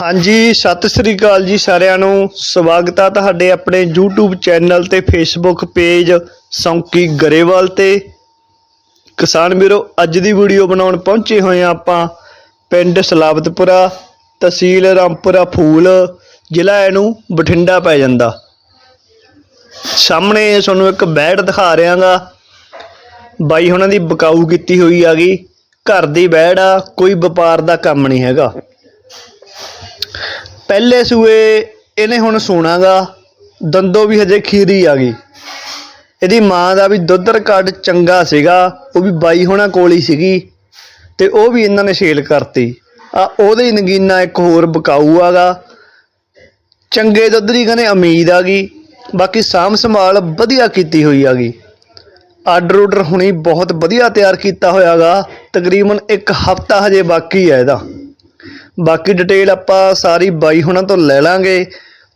ਹਾਂਜੀ, ਸਤਿ ਸ੍ਰੀ ਅਕਾਲ ਜੀ ਸਾਰਿਆਂ ਨੂੰ। ਸਵਾਗਤ ਆ ਤੁਹਾਡੇ ਆਪਣੇ YouTube ਚੈਨਲ ਤੇ Facebook ਪੇਜ ਸੌਂਕੀ ਗਰੇਵਾਲ ਤੇ। ਕਿਸਾਨ ਵੀਰੋ, ਅੱਜ ਦੀ ਵੀਡੀਓ ਬਣਾਉਣ ਪਹੁੰਚੇ ਹੋਏ ਆ ਆਪਾਂ ਪਿੰਡ ਸਲਾਬਤਪੁਰਾ, ਤਹਿਸੀਲ ਰਾਮਪੁਰਾ ਫੂਲ, ਜ਼ਿਲ੍ਹਾ ਇਹਨੂੰ ਬਠਿੰਡਾ ਪੈ ਜਾਂਦਾ। ਸਾਹਮਣੇ ਤੁਹਾਨੂੰ ਇੱਕ ਬੈੜ ਦਿਖਾ ਰਿਹਾਗਾ। ਬਾਈ ਉਹਨਾਂ ਦੀ ਬਕਾਊ ਕੀਤੀ ਹੋਈ ਆ ਗਈ। ਘਰ ਦੀ ਬੈੜ ਆ, ਕੋਈ ਵਪਾਰ ਦਾ ਕੰਮ ਨਹੀਂ ਹੈਗਾ। ਪਹਿਲੇ ਸੂਏ ਇਹਨੇ ਹੁਣ ਸੋਣਾਗਾ, ਦੰਦੋ ਵੀ ਹਜੇ ਖੀਰੀ ਆ ਗਈ। ਇਹਦੀ ਮਾਂ ਦਾ ਵੀ ਦੁੱਧ ਰਿਕਾਰਡ ਚੰਗਾ ਸੀਗਾ, ਉਹ ਵੀ ਬਾਈ ਹੋਣਾ ਕੋਲ ਹੀ ਸੀਗੀ, ਤੇ ਉਹ ਵੀ ਇਹਨਾਂ ਨੇ ਸੇਲ ਕਰਤੀ। ਆ ਉਹਦੇ ਨਗੀਨਾ ਇੱਕ ਹੋਰ ਬਕਾਊ ਆਗਾ ਚੰਗੇ ਦੁੱਧ ਦੀ ਕਹਿੰਦੇ ਉਮੀਦ ਆ ਗਈ, ਬਾਕੀ ਸਾਂਭ ਸੰਭਾਲ ਵਧੀਆ ਕੀਤੀ ਹੋਈ ਆਗੀ ਆਰਡਰ ਆਰਡਰ ਹੁਣੀ ਬਹੁਤ ਵਧੀਆ ਤਿਆਰ ਕੀਤਾ ਹੋਇਆਗਾ, ਤਕਰੀਬਨ ਇੱਕ ਹਫਤਾ ਹਜੇ ਬਾਕੀ ਹੈ ਇਹਦਾ। ਬਾਕੀ ਡਿਟੇਲ ਆਪਾਂ ਸਾਰੀ ਬਾਈ ਹੁਣਾਂ ਤੋਂ ਲੈ ਲਾਂਗੇ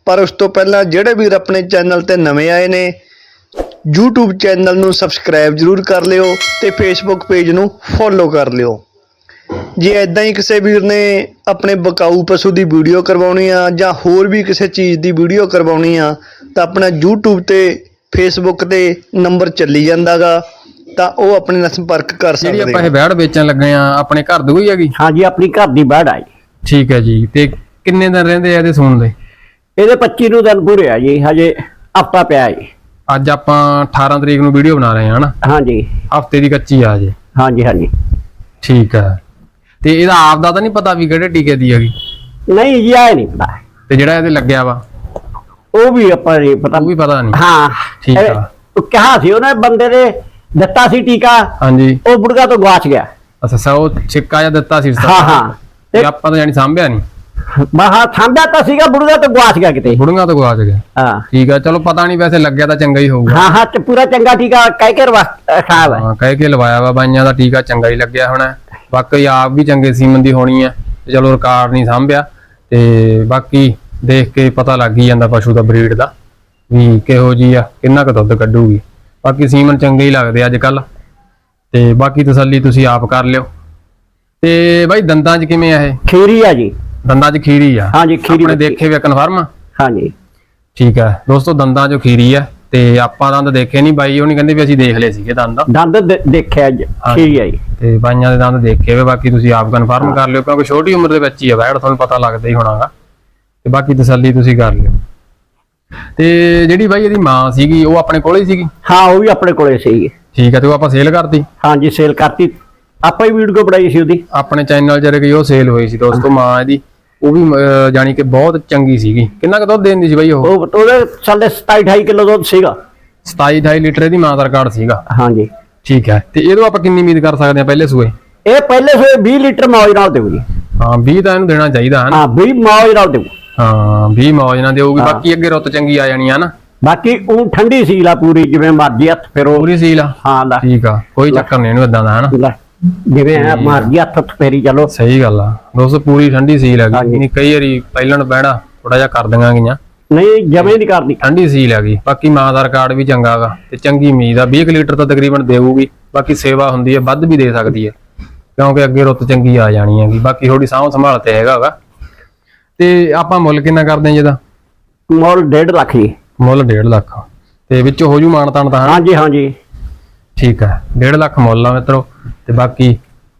ਪਰ ਉਸ ਤੋਂ ਪਹਿਲਾਂ ਜਿਹੜੇ ਵੀਰ ਆਪਣੇ ਚੈਨਲ ਤੇ ਨਵੇਂ ਆਏ ਨੇ YouTube ਚੈਨਲ ਨੂੰ ਸਬਸਕ੍ਰਾਈਬ ਜਰੂਰ ਕਰ ਲਿਓ ਤੇ Facebook ਪੇਜ ਨੂੰ ਫੋਲੋ ਕਰ ਲਿਓ। ਜੇ ਐਦਾਂ ਹੀ ਕਿਸੇ ਵੀਰ ਨੇ ਆਪਣੇ ਬਕਾਊ ਪਸ਼ੂ ਦੀ ਵੀਡੀਓ ਕਰਵਾਉਣੀ ਆ ਜਾਂ ਹੋਰ ਵੀ ਕਿਸੇ ਚੀਜ਼ ਦੀ ਵੀਡੀਓ ਕਰਵਾਉਣੀ ਆ ਤਾਂ ਆਪਣਾ YouTube ਤੇ Facebook ਤੇ ਨੰਬਰ ਚੱਲੀ ਜਾਂਦਾਗਾ ਤਾਂ ਉਹ ਆਪਣੇ ਨਾਲ ਸੰਪਰਕ ਕਰ ਜਿਹੜੀ ਸਕਦੇ ਆਪਾਂ ਆ। ਇਹ ਬੈੜ ਵੇਚਣ ਲੱਗੇ ਆ ਆਪਣੇ ਘਰ ਦੀ ਹੋਈ ਹੈਗੀ? ਹਾਂਜੀ ਆਪਣੀ ਘਰ ਦੀ ਬਾੜ ਆਈ। ਠੀਕ ਹੈ ਜੀ ਤੇ ਕਿੰਨੇ ਦਿਨ ਰਹਿੰਦੇ ਆ ਇਹਦੇ ਸੂਣ ਦੇ? ਇਹਦੇ 25 ਨੂੰ ਦਿਨ ਪੂਰੇ ਆ ਜੀ ਹਜੇ ਹਫਤਾ ਪਿਆ ਜੀ। ਅੱਜ ਆਪਾਂ 18 ਤਰੀਕ ਨੂੰ ਵੀਡੀਓ ਬਣਾ ਰਹੇ ਹਾਂ ਹਨਾ? ਹਾਂਜੀ। ਹਫ਼ਤੇ ਦੀ ਕੱਚੀ ਆ ਜੇ। ਹਾਂਜੀ ਹਾਂਜੀ। ਠੀਕ ਹੈ। ਤੇ ਇਹਦਾ ਆਪ ਦਾ ਤਾਂ ਨਹੀਂ ਪਤਾ ਵੀ ਕਿਹੜੇ ਟੀਕੇ ਦੀ ਹੈਗੀ? ਨਹੀਂ ਜੀ ਆਏ ਨਹੀਂ ਪਤਾ। ਤੇ ਜਿਹੜਾ ਇਹਦੇ ਲੱਗਿਆ ਵਾ? ਉਹ ਵੀ ਆਪਾਂ ਨਹੀਂ ਪਤਾ ਉਹ ਵੀ ਪਤਾ ਨਹੀਂ। ਹਾਂ। ਠੀਕ ਆ। ਉਹ ਕਿਹਾ ਸੀ ਉਹਨੇ ਬੰਦੇ ਨੇ ਦਿੱਤਾ ਸੀ ਟੀਕਾ। ਹਾਂਜੀ। ਉਹ ਬੁੜਗਾ ਤੋਂ ਗਵਾਚ ਗਿਆ। ਅੱਛਾ ਸਾ ਉਹ ਛਿੱਕਾ ਜਾਂ ਦਿੱਤਾ ਸੀ ਹਾਂ ਹਾਂ। ਤੇ ਆਪਾਂ ਤਾਂ ਜਾਨੀ ਸਾਂਭਿਆ ਨਹੀਂ ਬਾਹਰ ਥਾਂਦਾ ਤਾਂ ਸੀਗਾ ਬੁੜਗਾ ਤੋਂ ਗਵਾਚ ਗਿਆ ਕਿਤੇ। ਬੁੜੀਆਂ ਤੋਂ ਗਵਾਚ ਗਿਆ ਹਾਂ। ਠੀਕ ਆ ਚਲੋ ਪਤਾ ਨਹੀਂ ਵੈਸੇ ਲੱਗਿਆ ਤਾਂ ਚੰਗਾ ਹੀ ਹੋਊਗਾ। ਹਾਂ ਹਾਂ ਤੇ ਪੂਰਾ ਚੰਗਾ ਟੀਕਾ ਕਹਿ ਕੇ ਰਵਾ ਖਾਬ ਹੈ ਹਾਂ ਕਹਿ ਕੇ ਲਵਾਇਆ ਵਾ ਬਾਈਆਂ ਦਾ ਟੀਕਾ ਚੰਗਾ ਹੀ ਲੱਗਿਆ ਹੋਣਾ। ਬਾਕੀ ਆਪ ਵੀ ਚੰਗੇ ਸੀਮਨ ਦੀ ਹੋਣੀ ਹੈ ਤੇ ਚਲੋ ਰਿਕਾਰਡ ਨਹੀਂ ਸਾਂਭਿਆ। ਤੇ ਬਾਕੀ ਦੇਖ ਕੇ ਪਤਾ ਲੱਗ ਹੀ ਜਾਂਦਾ ਪਸ਼ੂ ਦਾ ਬਰੀਡ ਦਾ ਵੀ ਕਿਹੋ ਜੀ ਆ ਕਿੰਨਾ ਕੁ ਦੁੱਧ ਕੱਢੂਗੀ। ਬਾਕੀ ਸੀਮਨ ਚੰਗੇ ਹੀ ਲੱਗਦੇ ਅੱਜ ਕੱਲ ਤੇ ਬਾਕੀ ਤਸੱਲੀ ਤੁਸੀਂ ਆਪ ਕਰ ਲਿਓ। ਤੇ ਬਾਈ ਦੰਦਾਂ 'ਚ ਕਿਵੇਂ ਆ ਇਹ? ਖੀਰੀ ਆ ਜੀ। ਦੰਦਾਂ 'ਚ ਖੀਰੀ ਆ? ਹਾਂਜੀ ਖੀਰੀ ਆਪਣੇ ਬੱਚੀ। ਦੇਖੇ ਵੇ ਕਨਫਰਮ? ਹਾਂਜੀ। ਠੀਕ ਹੈ ਦੋਸਤੋ ਦੰਦਾਂ 'ਚ ਖੀਰੀ ਆ ਤੇ ਆਪਾਂ ਦੰਦ ਦੇਖੇ ਨਹੀਂ ਬਾਈ ਉਹ ਨਹੀਂ ਕਹਿੰਦੇ ਵੀ ਅਸੀਂ ਦੇਖ ਲਏ ਸੀਗੇ ਦੰਦ। ਦੰਦ ਦੇ- ਦੇਖਿਆ ਜੀ ਖੀਰੀ ਆ ਜੀ। ਤੇ ਬਾਈਆਂ ਦੇ ਦੰਦ ਦੇਖੇ ਵੇ ਬਾਕੀ ਤੁਸੀਂ ਆਪ ਕਨਫਰਮ ਕਰ ਲਿਓ ਕਿਉਂਕਿ ਛੋਟੀ ਉਮਰ ਦੇ ਵਿੱਚ ਹੀ ਆ ਵੈੜ ਤੁਹਾਨੂੰ ਪਤਾ ਲੱਗਦਾ ਹੀ ਹੋਣਾਗਾ। ਤੇ ਬਾਕੀ ਤਸੱਲੀ ਤੁਸੀਂ ਕਰ ਲਿਓ। ਤੇ ਜਿਹੜੀ ਬਾਈ ਇਹਦੀ ਮਾਂ ਸੀਗੀ ਉਹ ਆਪਣੇ ਕੋਲੇ ਹੀ ਸੀਗੀ? ਹਾਂ ਉਹ ਵੀ ਆਪਣੇ ਕੋਲੇ ਸੀ ਠੀਕ ਹੈ ਤੇ ਉਹ ਆਪਾਂ ਸੇਲ ਕਰਤੀ? ਹਾਂਜੀ ਸੇਲ ਕਰਤੀ। ਆਪਾਂ ਹੀ ਵੀਡੀਓ ਬਣਾਈ ਸੀ ਉਹਦੀ। ਆਪਣੇ ਚੈਨਲ 'ਚ ਰਹੀ ਉਹ ਸੇਲ ਹੋਈ ਸੀ ਦੋਸਤੋ ਮਾਂ ਇਹਦੀ। ਉਹ ਵੀ ਜਾਣੀ ਕਿ ਬਹੁਤ ਚੰਗੀ ਸੀਗੀ। ਕਿੰਨਾ ਕੁ ਦੁੱਧ ਦਿੰਦੀ ਸੀ ਬਾਈ ਉਹ? ਉਹ ਉਹਦੇ ਸਾਲੇ 27 28 ਕਿਲੋ ਦੁੱਧ ਸੀਗਾ। 27 28 ਲੀਟਰ ਇਹਦੀ ਮਾਂ ਦਾ ਰਿਕਾਰਡ ਸੀਗਾ। ਹਾਂਜੀ। ਠੀਕ ਹੈ। ਤੇ ਇਹਦੋਂ ਆਪਾਂ ਕਿੰਨੀ ਉਮੀਦ ਕਰ ਸਕਦੇ ਹਾਂ ਪਹਿਲੇ ਸੂਏ? ਇਹ ਪਹਿਲੇ ਸੋਏ 20 ਲੀਟਰ ਮੌਜ ਨਾਲ ਦੇਊ ਜੀ। ਹਾਂ 20 ਤਾਂ ਇਹਨੂੰ ਦੇਣਾ ਚਾਹੀਦਾ ਹਨ? ਹਾਂ 20 ਮੌਜ ਨਾਲ ਦੇਊ। ਹਾਂ 20 ਮੌਜ ਨਾਲ ਦੇਊਗੀ। ਹਾਂ। ਬਾਕੀ ਅੱਗੇ ਰੁੱਤ ਚੰਗੀ ਆ ਜਾਣੀ ਆ ਨਾ ਬਾਕੀ ਉਹ ਠੰਡੀ ਸੀਲ ਆ ਪੂਰੀ ਜਿਵੇਂ ਮਰਜ਼ੀ ਹੱਥ ਫਿਰ। ਪੂਰੀ ਸੀਲ ਆ? ਹਾਂ ਲੈ। ਠੀਕ ਆ। ਕੋਈ ਚੱਕਰ ਨਹੀਂ ਇਹਨੂੰ ਇਦਾਂ ਦਾ ਹਨਾ? ਲੈ। ਜਿਵੇਂ ਆ ਮਰਜ਼ੀ ਹੱਥ ਹੱਥ ਫੇਰੀ ਚਲੋ। ਸਹੀ ਗੱਲ ਆ। ਦੋਸਤੋ ਪੂਰੀ ਠੰਡੀ ਸੀਲ ਹੈਗੀ। ਹਾਂਜੀ। ਨਹੀਂ ਕਈ ਵਾਰੀ ਪਹਿਲਣ ਬਹਿਣਾ ਥੋੜਾ ਜਿਹਾ ਕਰ ਦਿੰਗਾ ਗਈਆਂ। ਨਹੀਂ ਜਮੇ ਨਹੀਂ ਕਰਦੀ। ਠੰਡੀ ਸੀਲ ਹੈਗੀ। ਬਾਕੀ ਮਾਂ ਦਾ ਰਿਕਾਰਡ ਵੀ ਚੰਗਾ ਗਾ ਤੇ ਚੰਗੀ ਉਮੀਦ ਆ। 20 ਕੁ ਲੀਟਰ ਤਾਂ ਤਕਰੀਬਨ ਦੇਊਗੀ। ਬਾਕੀ ਸੇਵਾ ਹੁੰਦੀ ਹੈ ਵੱਧ ਵੀ ਦੇ ਸਕਦੀ ਹੈ ਕਿਉਂਕਿ ਅੱਗੇ ਰੁੱਤ ਚੰਗੀ ਆ ਜਾਣੀ ਹੈਗੀ। ਬਾਕੀ ਥੋੜੀ ਸਾਂਭ ਸੰਭਾਲ ਤੇ ਹੈਗਾ ਗਾ। ਤੇ ਆਪਾਂ ਮੁੱਲ ਕਿੰਨਾ ਕਰਦੇ ਹਾਂ ਜਿਹਦਾ ਮੁੱਲ 1.5 ਲੱਖ ਜੀ। ਮੁੱਲ 1.5 ਲੱਖ। ਤੇ ਵਿੱਚੋਂ ਹੋ ਜੂ ਮਾਨ ਤਾਨ ਤਾਂ? ਹਾਂਜੀ ਹਾਂਜੀ। ਠੀਕ ਹੈ 1.5 ਲੱਖ ਮੁੱਲ ਆ ਮਿੱਤਰੋ। ਤੇ ਬਾਕੀ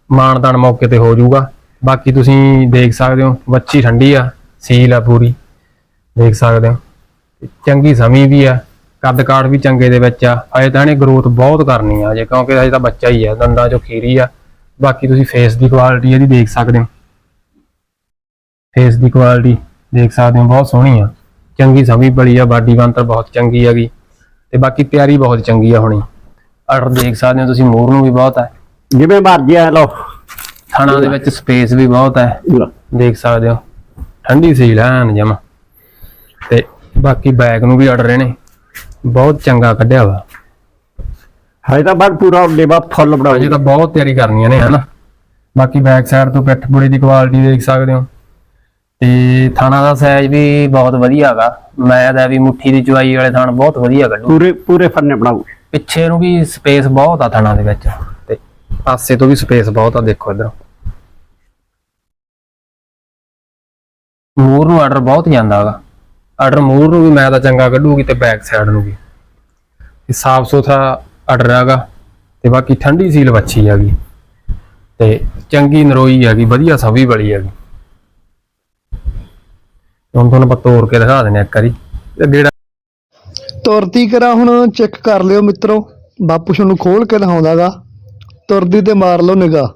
ਮਾਨ ਤਾਨ ਮੌਕੇ ਤੇ ਹੋ ਜਾਊਗਾ। ਬਾਕੀ ਤੁਸੀਂ ਦੇਖ ਸਕਦੇ ਹੋ ਬੱਚੀ ਠੰਡੀ ਆ, ਸੀਲ ਆ ਪੂਰੀ। ਦੇਖ ਸਕਦੇ ਹੋ, ਚੰਗੀ ਸਮੀ ਵੀ ਆ, ਕੱਦ ਕਾਠ ਵੀ ਚੰਗੇ ਦੇ ਵਿੱਚ ਆ। ਅਜੇ ਤਾਂ ਇਹਨੇ ਗਰੋਥ ਬਹੁਤ ਕਰਨੀ ਆ ਜੇ ਕਿਉਂਕਿ ਅਜੇ ਤਾਂ ਬੱਚਾ ਹੀ ਆ, ਦੰਦਾਂ ਚੋਂ ਖੀਰੀ ਆ। ਬਾਕੀ ਤੁਸੀਂ ਫੇਸ ਦੀ ਕੁਆਲਿਟੀ ਇਹਦੀ ਦੇਖ ਸਕਦੇ ਹੋ। ਫੇਸ ਦੀ ਕੁਆਲਿਟੀ ਦੇਖ ਸਕਦੇ ਹੋ, ਬਹੁਤ ਸੋਹਣੀ ਆ। ਚੰਗੀ ਸਮੀ ਬੜੀ ਆ, ਬਾਡੀ ਬੰਤਰ ਬਹੁਤ ਚੰਗੀ ਹੈਗੀ। ਤੇ ਬਾਕੀ ਤਿਆਰੀ ਬਹੁਤ ਚੰਗੀ ਆ ਹੁਣੀ। ਆਰਡਰ ਦੇਖ ਸਕਦੇ ਹੋ ਤੁਸੀਂ, ਮੋਰ ਨੂੰ ਵੀ ਬਹੁਤ ਹੈ ਜਿਵੇਂ ਮਰਜ਼ੀ ਆ ਲਓ। ਥਾਣਾ ਦੇ ਵਿੱਚ ਸਪੇਸ ਵੀ ਬਹੁਤ ਹੈ। ਲਓ। ਦੇਖ ਸਕਦੇ ਹੋ। ਠੰਡੀ ਸੀਲ ਐਨ ਜਮਾ। ਤੇ ਬਾਕੀ ਬੈਗ ਨੂੰ ਵੀ ਆਰਡਰ ਇਹਨੇ ਬਹੁਤ ਚੰਗਾ ਕੱਢਿਆ ਵਾ। ਹਜੇ ਤਾਂ ਬਾਅਦ ਪੂਰਾ ਲੇਵਾ ਫੁੱਲ ਅਜੇ ਤਾਂ ਬਹੁਤ ਤਿਆਰੀ ਕਰਨੀਆਂ ਨੇ ਹਨਾ। ਬਾਕੀ ਬੈਕ ਸਾਈਡ ਤੋਂ ਪਿੱਠ ਬੁੜੇ ਦੀ ਕੁਆਲਿਟੀ ਦੇਖ ਸਕਦੇ ਹੋ। ਤੇ ਥਾਣਾ ਦਾ ਸਾਈਜ਼ ਵੀ ਬਹੁਤ ਵਧੀਆ ਹੈਗਾ ਮੈਂ ਦਾ ਵੀ ਮੁੱਠੀ ਦੀ ਚੁਆਈ ਵਾਲੇ ਥਾਣ ਬਹੁਤ ਵਧੀਆ ਕੱਢੂ। ਪੂਰੇ ਪੂਰੇ ਫੰਨੇ ਬਣਾਓ ਪਿੱਛੇ ਨੂੰ ਵੀ ਸਪੇਸ ਬਹੁਤ ਆ ਥਾਣਾ ਦੇ ਵਿੱਚ। ਪਾਸੇ ਤੋਂ ਵੀ ਸਪੇਸ ਬਹੁਤ ਆ, ਦੇਖੋ ਇਧਰ। ਮੂਰ ਨੂੰ ਆਰਡਰ ਬਹੁਤ ਜਾਂਦਾ ਹੈਗਾ ਆਰਡਰ ਮੂਰ ਨੂੰ ਵੀ ਮੈਂ ਤਾਂ ਚੰਗਾ ਕੱਢੂਗੀ ਤੇ ਬੈਕ ਸਾਈਡ ਨੂੰ ਵੀ। ਤੇ ਸਾਫ਼ ਸੁਥਰਾ ਆਰਡਰ ਹੈਗਾ ਤੇ ਬਾਕੀ ਠੰਡੀ ਸੀਲ ਬੱਚੀ ਹੈਗੀ। ਤੇ ਚੰਗੀ ਨਰੋਈ ਹੈਗੀ, ਵਧੀਆ ਸਵੀ ਵਾਲੀ ਹੈਗੀ। ਹੁਣ ਤੁਹਾਨੂੰ ਆਪਾਂ ਤੋੜ ਕੇ ਦਿਖਾ ਦਿੰਦੇ ਹਾਂ ਇੱਕ ਵਾਰੀ। ਤੇ ਗੇੜਾ ਤੁਰਦੀ ਕਰਾ ਹੁਣ ਚੈੱਕ ਕਰ ਲਿਓ ਮਿੱਤਰੋ। ਬਾਪੂ ਤੁਹਾਨੂੰ ਖੋਲ ਕੇ ਦਿਖਾਉਂਦਾਗਾ ਤੁਰਦੀ ਤੇ ਮਾਰ ਲਓ ਨਿਗਾ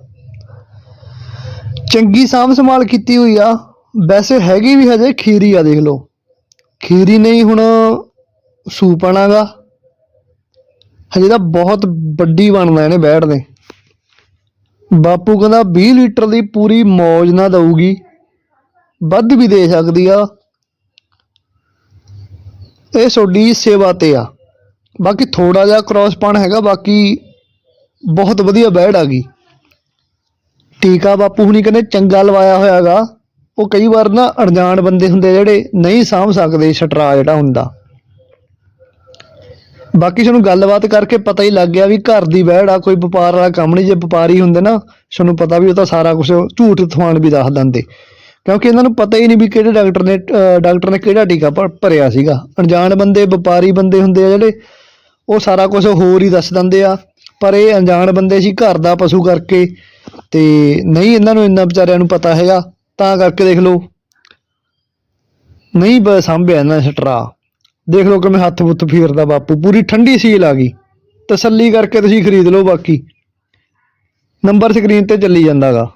ਚੰਗੀ ਸਾਂਭ ਸੰਭਾਲ ਕੀਤੀ ਹੋਈ ਆ। ਵੈਸੇ ਹੈਗੀ ਵੀ ਹਜੇ ਖੀਰੀ ਆ, ਦੇਖ ਲਓ। ਖੀਰੀ ਨਹੀਂ, ਹੁਣ ਸੂਪਣਾਗਾ ਹਜੇ ਤਾਂ ਬਹੁਤ ਵੱਡੀ ਬਣਦਾ ਇਹਨੇ ਬੈਠ ਦੇ। ਬਾਪੂ ਕਹਿੰਦਾ 20 ਲੀਟਰ ਦੀ ਪੂਰੀ ਮੌਜ ਨਾ ਦਊਗੀ। ਵੱਧ ਵੀ ਦੇ ਸਕਦੀ ਆ। ਇਹ ਤੁਹਾਡੀ ਸੇਵਾ ਤੇ ਆ। ਬਾਕੀ ਥੋੜਾ ਜਿਹਾ ਕ੍ਰਾਸਪਣ ਹੈਗਾ, ਬਾਕੀ ਬਹੁਤ ਵਧੀਆ ਬੈੜ ਆ ਗਈ। ਟੀਕਾ ਬਾਪੂ ਹੁਣੀ ਕਹਿੰਦੇ ਚੰਗਾ ਲਵਾਇਆ ਹੋਇਆਗਾ। ਉਹ ਕਈ ਵਾਰ ਨਾ ਅਣਜਾਣ ਬੰਦੇ ਹੁੰਦੇ ਜਿਹੜੇ ਨਹੀਂ ਸਾਂਭ ਸਕਦੇ ਛਟਰਾ ਜਿਹੜਾ ਹੁੰਦਾ। ਬਾਕੀ ਤੁਹਾਨੂੰ ਗੱਲਬਾਤ ਕਰਕੇ ਪਤਾ ਹੀ ਲੱਗ ਗਿਆ ਵੀ ਘਰ ਦੀ ਬੈੜ ਆ, ਕੋਈ ਵਪਾਰ ਵਾਲਾ ਕੰਮ ਨਹੀਂ। ਜੇ ਵਪਾਰੀ ਹੁੰਦੇ ਨਾ, ਤੁਹਾਨੂੰ ਪਤਾ ਵੀ ਉਹ ਤਾਂ ਸਾਰਾ ਕੁਝ ਝੂਠ ਥਵਾਣ ਵੀ ਦੱਸ ਦਿੰਦੇ। ਕਿਉਂਕਿ ਇਹਨਾਂ ਨੂੰ ਪਤਾ ਹੀ ਨਹੀਂ ਵੀ ਕਿਹੜੇ ਡਾਕਟਰ ਨੇ ਡਾਕਟਰ ਨੇ ਕਿਹੜਾ ਟੀਕਾ ਭਰ- ਭਰਿਆ ਸੀਗਾ। ਅਣਜਾਣ ਬੰਦੇ, ਵਪਾਰੀ ਬੰਦੇ ਹੁੰਦੇ ਆ ਜਿਹੜੇ, ਉਹ ਸਾਰਾ ਕੁਝ ਹੋਰ ਹੀ ਦੱਸ ਦਿੰਦੇ ਆ। ਪਰ ਇਹ ਅਣਜਾਣ ਬੰਦੇ ਸੀ, ਘਰ ਦਾ ਪਸ਼ੂ ਕਰਕੇ ਤੇ ਨਹੀਂ ਇਹਨਾਂ ਨੂੰ ਇੰਨਾ ਵਿਚਾਰਿਆਂ ਨੂੰ ਪਤਾ ਹੈਗਾ, ਤਾਂ ਕਰਕੇ ਦੇਖ ਲਓ। ਨਹੀਂ ਬ- ਸਾਂਭਿਆ ਇਹਨਾਂ ਨੇ ਸਟਰਾ। ਦੇਖ ਲਓ ਕਿਵੇਂ ਹੱਥ ਹੁੱਥ ਫੇਰਦਾ ਬਾਪੂ, ਪੂਰੀ ਠੰਡੀ ਸੀਲ ਆ ਗਈ। ਤਸੱਲੀ ਕਰਕੇ ਤੁਸੀਂ ਖਰੀਦ ਲਓ ਬਾਕੀ। ਨੰਬਰ ਸਕਰੀਨ ਤੇ ਚੱਲੀ ਜਾਂਦਾਗਾ।